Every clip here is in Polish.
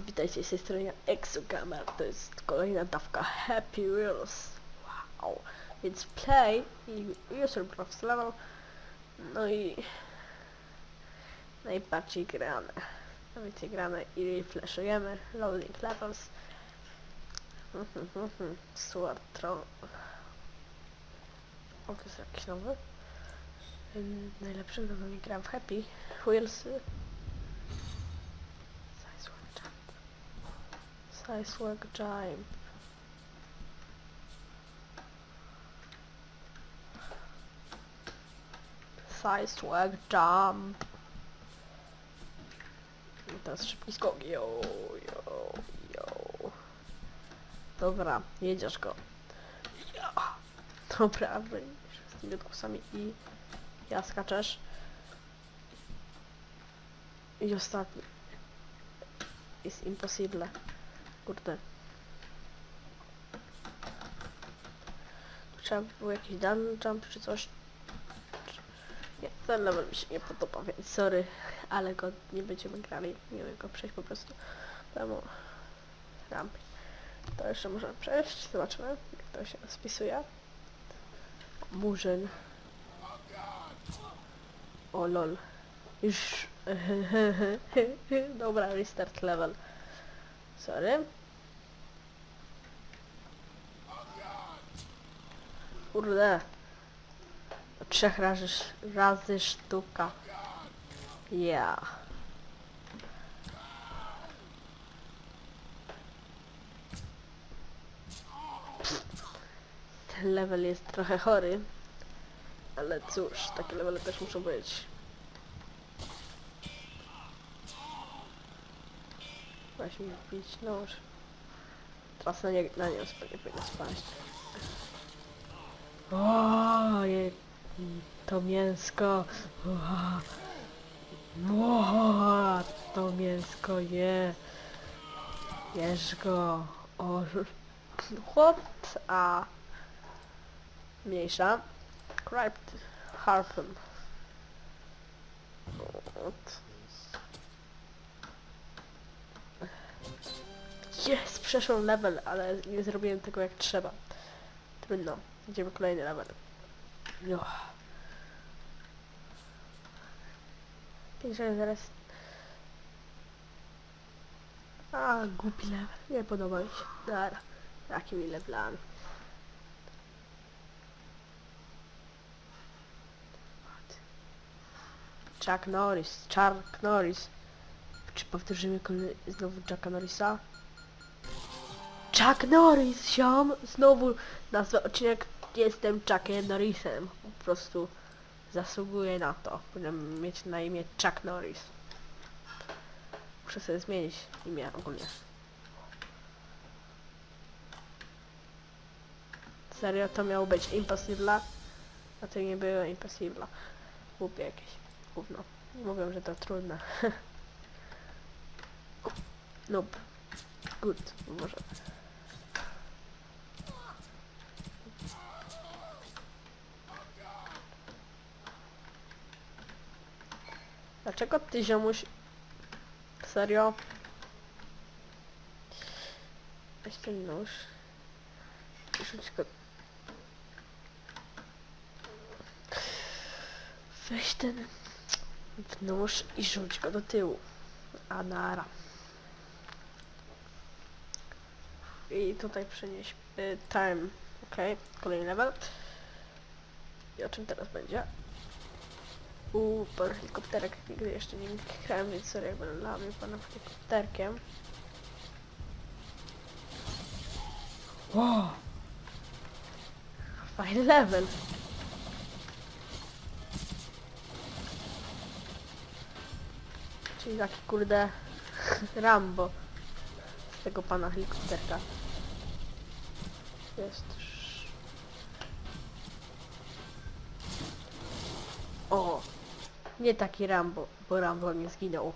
Witajcie z tej strony Exogamer, to jest kolejna dawka Happy Wheels. Wow. Więc play i user profs level. No i najbardziej grane. Najbardziej grane i refreshujemy. Loading levels. Sword Tron. O, to jest jakiś nowy. Ym, Najlepszy nowy mi gram w Happy Wheels. Sideswipe jump. Sideswipe jump. Sideswipe jump. I teraz szybki skok. Yo, yo, yo. Dobra, jedziesz go. Dobra, wyjdziesz z tymi odgłosami i ja skaczesz. I ostatni. Jest impossible. Kurde. Trzeba by było jakiś dun jump czy coś. Nie, ten level mi się nie podoba, więc sorry, ale go nie będziemy grali. Nie wiem go przejść po prostu. Temu rampy. To jeszcze możemy przejść, zobaczymy jak to się spisuje. Murzyn. O lol. Już. Dobra, restart level. Sorry. Kurde. Trzech razy, razy sztuka. Ja. Ten level jest trochę chory. Ale cóż, takie levely też muszą być. Weź mi wbić nóż. Teraz na, nie, na nią nie powinno spaść. O, je, to mięsko. O, to mięsko je. Jesz go. O, chłop, a mniejsza. Crypt Harpen. Ot. Jest, przeszłem level, ale nie zrobiłem tego jak trzeba. Trudno. Idziemy kolejny level. No. Piszę zaraz. A, głupi level. Nie podoba mi się. Dobra. Takimi levelami. Chuck Norris. Chuck Norris. Czy powtórzymy znowu Chucka Norrisa? Chuck Norris, ziom! Znowu nazwę odcinek Jestem Chuckiem Norrisem. Po prostu zasługuję na to. Powinienem mieć na imię Chuck Norris. Muszę sobie zmienić imię ogólnie. Serio, to miało być Impossible, a to nie było Impossible. Głupie jakieś. Gówno. Mówią, że to trudne. Nope. Good. Może. Dlaczego ty ziomuś... Serio? Weź ten nóż. Rzuć go... Weź ten nóż i rzuć go do tyłu. A nara. I tutaj przenieś y, time. Okej, kolejny level. I o czym teraz będzie? Uuu, pan helikopterek nigdy jeszcze nie grałem, więc sorry jak będę lamił panem helikopterkiem. Wow. Fajny level. Czyli taki kurde Rambo z tego pana helikopterka. Jest. Nie taki Rambo, bo Rambo mnie zginął.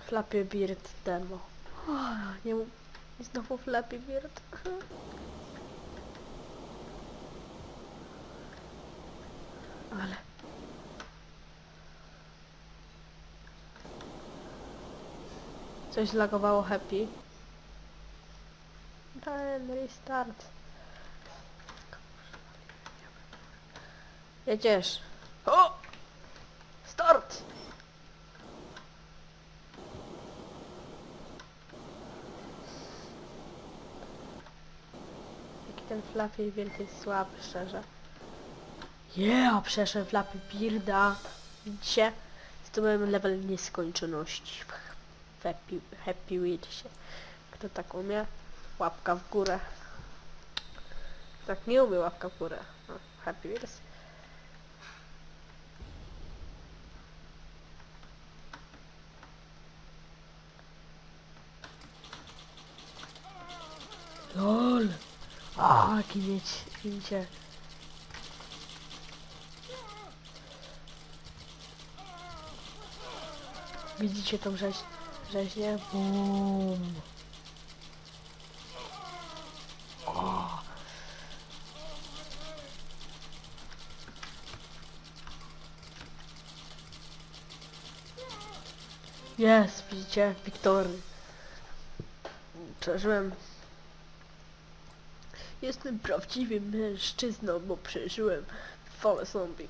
Flappy Beard demo. Nie, I znowu Flappy Beard. Ale... Coś lagowało Happy. Ten restart. Jedziesz. O! Start! Jaki ten Fluffy wielki słaby, szczerze. Yeah, przeszedł Fluffy Bearda. Widzicie? Zdobyłem level nieskończoności. Happy, happy Wheelsie. Kto tak umie? Łapka w górę. Tak nie umie, łapka w górę. No, happy Wheels. LOL! A, ginieć, gincie. Widzicie tą rzeź, rzeźnię? Bum. Jest, widzicie? Wiktory. Przeżyłem. Jestem prawdziwym mężczyzną, bo przeżyłem falę zombie.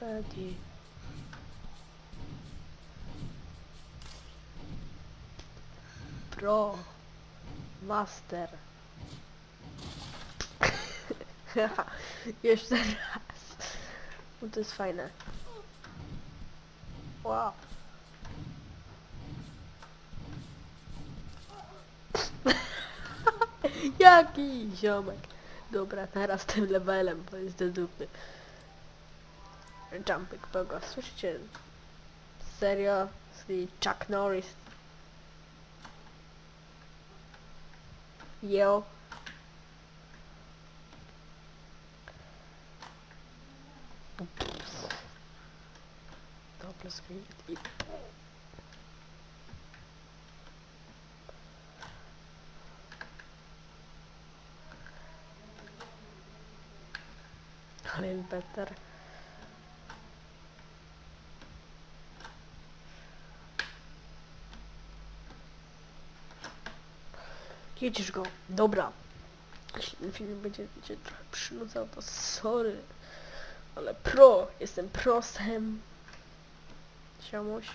Daddy. Pro. Master. Jeszcze raz. No to jest fajne. Jaki ziomek. Dobra, teraz tym levelem, bo jest do dupy. Jumping Pogo. Słyszycie? Serio? Chuck Norris. Yo. Double screen. i- A little better. Jedziesz go. Dobra. Jeśli film będzie cię trochę przynudzał, to sorry. Ale pro. Jestem prosem. Siamuś.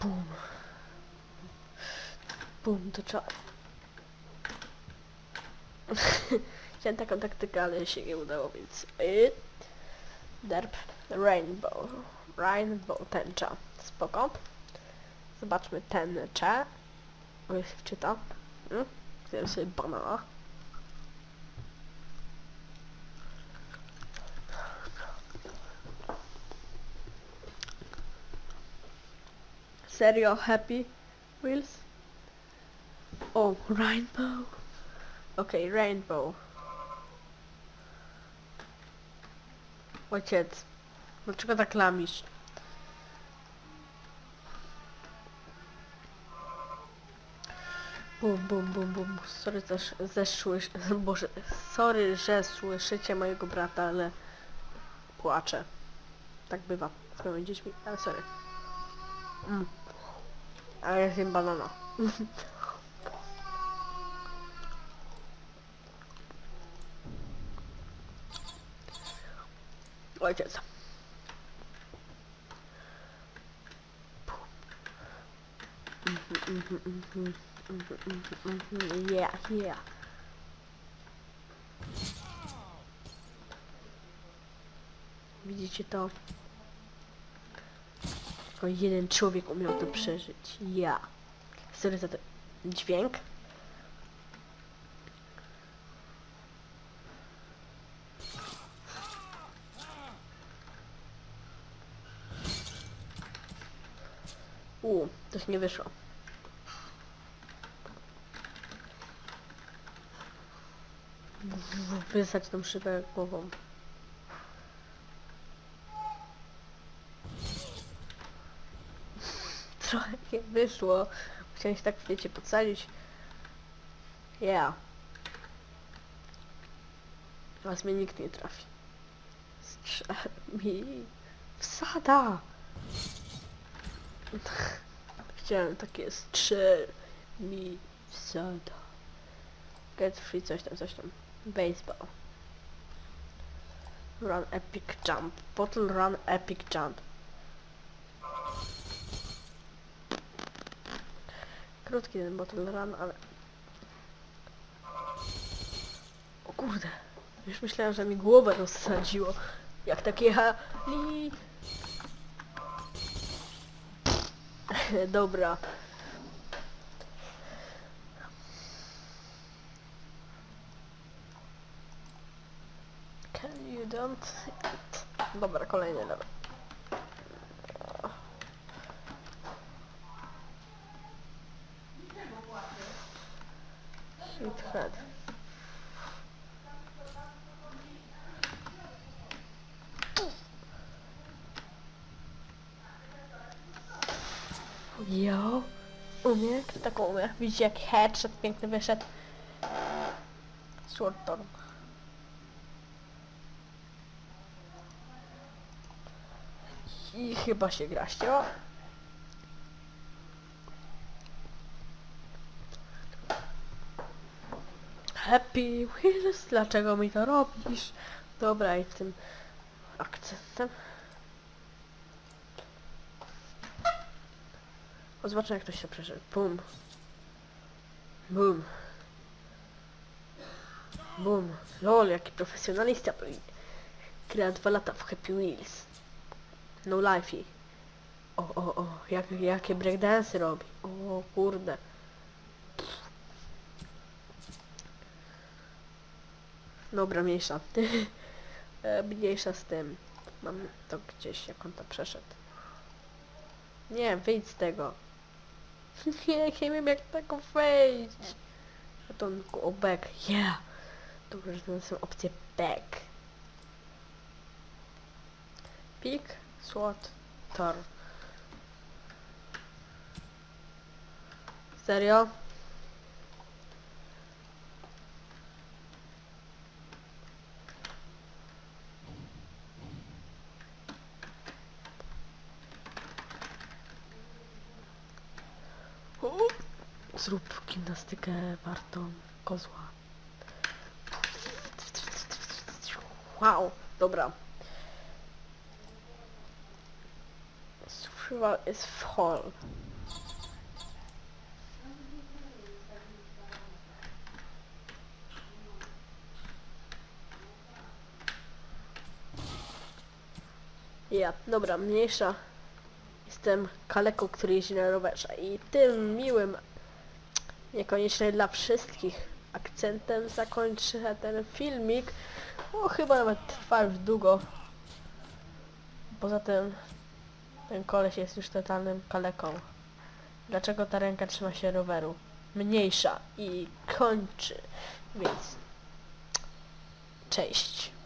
Bum. Bum, to trzeba... Chciałem taką taktykę, ale się nie udało, więc... Y, derp. Rainbow. Rainbow tęcza. Spoko. Zobaczmy tęczę. O, się wczyta. Mm? Zjem sobie banana. Serio happy wheels? O, rainbow. Okej, rainbow. Ojciec, dlaczego tak lamisz? Bum, bum, bum, bum. Sorry, też zeszły, boże, sorry, że słyszycie mojego brata, ale płaczę. Tak bywa z moimi dziećmi, ale sorry. Mm. A ja zjem banana. Ojciec. Yeah, yeah. Widzicie to? Tylko jeden człowiek umiał to przeżyć. Ja. Sorry za ten dźwięk. Coś nie wyszło. wysać tą szybę głową. Trochę nie wyszło. Chciałem się tak wiecie podsadzić. Yeah. Teraz mnie nikt nie trafi. Strzel mi. Wsada! Chciałem takie strzel mi wsada. Get free coś tam, coś tam. Baseball. Run epic jump. Bottle run epic jump. Krótki ten bottle run, ale... O kurde. Już myślałem, że mi głowę rozsadziło. Jak tak jechali... Dobra. Can you don't... Dobra, kolejny level. Hit head. Jo, umie? Kto tak umie? Widzicie jak headshot piękny wyszedł? Sword Torn. I chyba się gra ścięła. Happy Wheels, dlaczego mi to robisz? Dobra, i tym akcentem. O, jak to się przeszedł. Bum. Bum. Bum. Lol, jaki profesjonalista. Gra dwa lata w Happy Wheels. No lifey. O, o, o, jak, jakie breakdance robi. O, kurde. Dobra, mniejsza. E, mniejsza z tym. Mam to gdzieś, jak on to przeszedł. Nie, wyjdź z tego. Nie, nie wiem jak tego wejść. A to on go back. Yeah. Dobrze, że są opcje back. Pick, SWAT, tor. Serio? U, Zrób gimnastykę wartą kozła. Wow, dobra. Survival is fall. Ja, dobra, mniejsza. Jestem kaleką, który jeździ na rowerze i tym miłym, niekoniecznie dla wszystkich akcentem zakończę ten filmik. O, chyba nawet trwa już długo. Poza tym ten koleś jest już totalnym kaleką. Dlaczego ta ręka trzyma się roweru? Mniejsza i kończy. Więc cześć.